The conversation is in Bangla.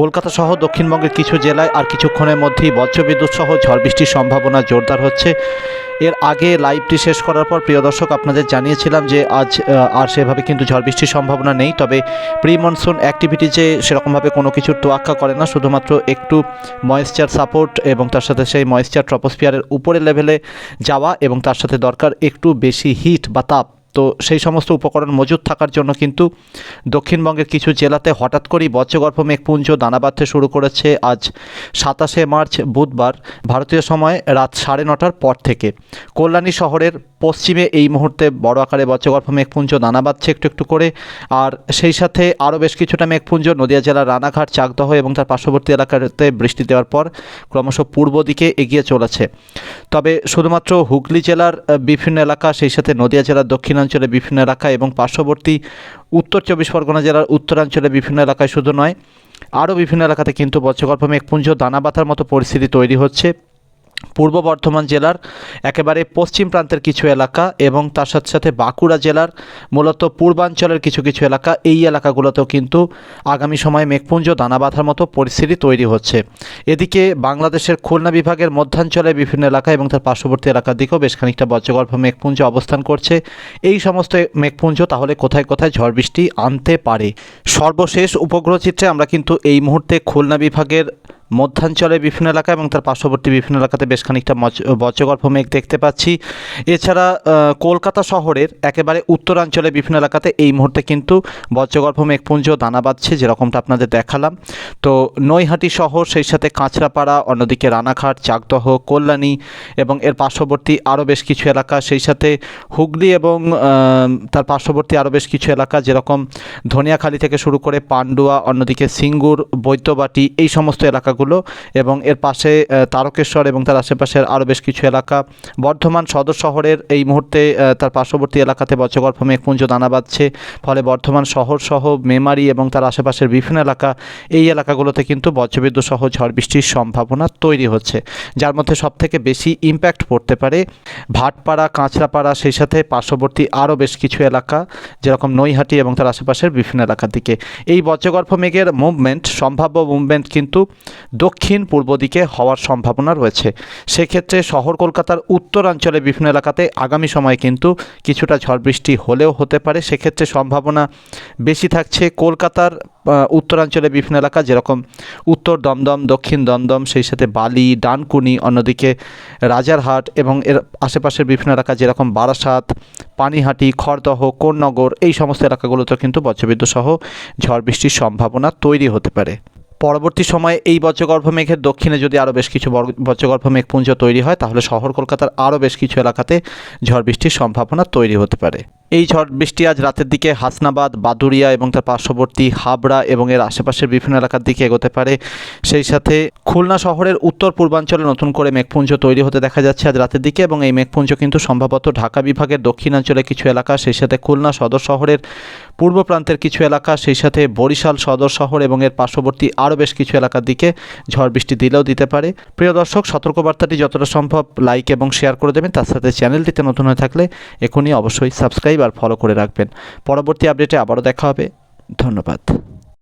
কলকাতা সহ দক্ষিণবঙ্গের কিছু জেলায় আর কিছুক্ষণের মধ্যেই বজ্রবিদ্যুৎ সহ ঝড় বৃষ্টির সম্ভাবনা জোরদার হচ্ছে। এর আগে লাইভটি শেষ করার পর প্রিয় দর্শক, আপনাদের জানিয়েছিলাম যে আজ আর সেভাবে কিন্তু ঝড় বৃষ্টির সম্ভাবনা নেই। তবে প্রি মনসুন অ্যাক্টিভিটি যে সেরকমভাবে কোনো কিছুর তোয়াক্কা করে না। শুধুমাত্র একটু ময়েশ্চার সাপোর্ট এবং তার সাথে সেই ময়েশ্চার ট্রপোস্ফিয়ারের উপরে লেভেলে যাওয়া এবং তার সাথে দরকার একটু বেশি হিট বা তাপ। তো সেই সমস্ত উপকরণ মজুদ থাকার জন্য কিন্তু দক্ষিণবঙ্গের কিছু জেলাতে হঠাৎ করেই বজ্রগর্ভ মেঘপুঞ্জ দানা বাঁধতে শুরু করেছে আজ সাতাশে মার্চ বুধবার ভারতীয় সময় রাত সাড়ে নটার পর থেকে। কল্যাণী শহরের পশ্চিমে এই মুহূর্তে বড় আকারে বজ্রগর্ভ মেঘপুঞ্জ দানা বাঁধছে একটু একটু করে আর সেই সাথে আরও বেশ কিছুটা মেঘপুঞ্জ নদিয়া জেলার রানাঘাট, চাকদহ এবং তার পার্শ্ববর্তী এলাকাতে বৃষ্টি দেওয়ার পর ক্রমশ পূর্ব দিকে এগিয়ে চলেছে। তবে শুধুমাত্র হুগলি জেলার বিভিন্ন এলাকা, সেই সাথে নদিয়া জেলার দক্ষিণাঞ্চলে বিভিন্ন এলাকায় এবং পার্শ্ববর্তী উত্তর চব্বিশ পরগনা জেলার উত্তরাঞ্চলে বিভিন্ন এলাকায় শুধু নয়, আরও বিভিন্ন এলাকাতে কিন্তু বজ্রগর্ভ মেঘপুঞ্জ দানা বাঁধার মতো পরিস্থিতি তৈরি হচ্ছে। পূর্ব বর্ধমান জেলার একেবারে পশ্চিম প্রান্তের কিছু এলাকা এবং তার সাথে সাথে বাঁকুড়া জেলার মূলত পূর্বাঞ্চলের কিছু কিছু এলাকা, এই এলাকাগুলোতেও কিন্তু আগামী সময়ে মেঘপুঞ্জ দানা বাঁধার মতো পরিস্থিতি তৈরি হচ্ছে। এদিকে বাংলাদেশের খুলনা বিভাগের মধ্যাঞ্চলে বিভিন্ন এলাকা এবং তার পার্শ্ববর্তী এলাকার দিকেও বেশ খানিকটা বজ্রগর্ভ মেঘপুঞ্জ অবস্থান করছে। এই সমস্ত মেঘপুঞ্জ তাহলে কোথায় কোথায় ঝড় বৃষ্টি আনতে পারে? সর্বশেষ উপগ্রহ চিত্রে আমরা কিন্তু এই মুহূর্তে খুলনা বিভাগের মধ্যাঞ্চলের বিভিন্ন এলাকা এবং তার পার্শ্ববর্তী বিভিন্ন এলাকাতে বেশ খানিকটা বজ্রগর্ভ মেঘ দেখতে পাচ্ছি। এছাড়া কলকাতা শহরের একেবারে উত্তরাঞ্চলে বিভিন্ন এলাকাতে এই মুহূর্তে কিন্তু বজ্রগর্ভ মেঘপুঞ্জ দানা বাঁধছে যেরকমটা আপনাদের দেখালাম। তো নৈহাটি শহর, সেই সাথে কাঁচরাপাড়া, অন্যদিকে রানাঘাট, চাকদহ, কল্যাণী এবং এর পার্শ্ববর্তী আরও বেশ কিছু এলাকা। সেই সাথে হুগলি এবং তার পার্শ্ববর্তী আরও বেশ কিছু এলাকা, যেরকম ধনিয়াখালী থেকে শুরু করে পান্ডুয়া, অন্যদিকে সিঙ্গুর, বৈদ্যবাটি, এই সমস্ত এলাকাগুলো এবং এর পাশে তারকেশ্বর এবং তার আশেপাশের আরও বেশ কিছু এলাকা। বর্ধমান সদর শহরের এই মুহূর্তে তার পার্শ্ববর্তী এলাকাতে বজ্রগর্ভ মেঘপুঞ্জ দানা বাঁধছে ফলে বর্ধমান শহর সহ মেমারি এবং তার আশেপাশের বিভিন্ন এলাকা, এই এলাকাগুলোতে কিন্তু বজ্রবিদ্যুৎ সহ ঝড় বৃষ্টির সম্ভাবনা তৈরি হচ্ছে, যার মধ্যে সবথেকে বেশি ইম্প্যাক্ট পড়তে পারে ভাটপাড়া, কাঁচরাপাড়া, সেই সাথে পার্শ্ববর্তী আরও বেশ কিছু এলাকা, যেরকম নৈহাটি এবং তার আশেপাশের বিভিন্ন এলাকার দিকে। এই বজ্রগর্ভ মেঘের মুভমেন্ট সম্ভাব্য মুভমেন্ট কিন্তু দক্ষিণ পূর্ব দিকে হওয়ার সম্ভাবনা রয়েছে। সেক্ষেত্রে শহর কলকাতার উত্তরাঞ্চলে বিভিন্ন এলাকাতে আগামী সময়ে কিন্তু কিছুটা ঝড় বৃষ্টি হলেও হতে পারে। সেক্ষেত্রে সম্ভাবনা বেশি থাকছে কলকাতার উত্তরাঞ্চলে বিভিন্ন এলাকা যেরকম উত্তর দমদম, দক্ষিণ দমদম, সেই সাথে বালি, ডানকুনি, অন্যদিকে রাজারহাট এবং এর আশেপাশের বিভিন্ন এলাকা যেরকম বারাসাত, পানিহাটি, খড়দহ কোন্নগর এই সমস্ত এলাকাগুলোতে কিন্তু বজ্রবিদ্যুৎ সহ ঝড় বৃষ্টির সম্ভাবনা তৈরি হতে পারে। পরবর্তী সময়ে এই বজ্রগর্ভ মেঘের দক্ষিণে যদি আরও বেশ কিছু বজ্রগর্ভ মেঘপুঞ্জ তৈরি হয়, তাহলে শহর কলকাতার আরও বেশ কিছু এলাকাতে ঝড় বৃষ্টির সম্ভাবনা তৈরি হতে পারে। এই ঝড় বৃষ্টি আজ রাতের দিকে হাসনাবাদ বাদুরিয়া এবং তার পার্শ্ববর্তী হাবড়া এবং এর আশেপাশের বিভিন্ন এলাকার দিকে এগোতে পারে। সেই সাথে খুলনা শহরের উত্তর পূর্বাঞ্চলে নতুন করে মেঘপুঞ্জ তৈরি হতে দেখা যাচ্ছে আজ রাতের দিকে এবং এই মেঘপুঞ্জ কিন্তু সম্ভবত ঢাকা বিভাগের দক্ষিণাঞ্চলে কিছু এলাকা, সেই সাথে খুলনা সদর শহরের পূর্ব প্রান্তের কিছু এলাকা, সেই সাথে বরিশাল সদর শহর এবং এর পার্শ্ববর্তী আরও বেশ কিছু এলাকার দিকে ঝড় বৃষ্টি দিলেও দিতে পারে। প্রিয় দর্শক, সতর্কবার্তাটি যতটা সম্ভব লাইক এবং শেয়ার করে দেবেন। তার সাথে চ্যানেলটিতে নতুন হয়ে থাকলে এখনই অবশ্যই সাবস্ক্রাইব আর ফলো করে রাখবেন। পরবর্তী আপডেটে আবারও দেখা হবে। ধন্যবাদ।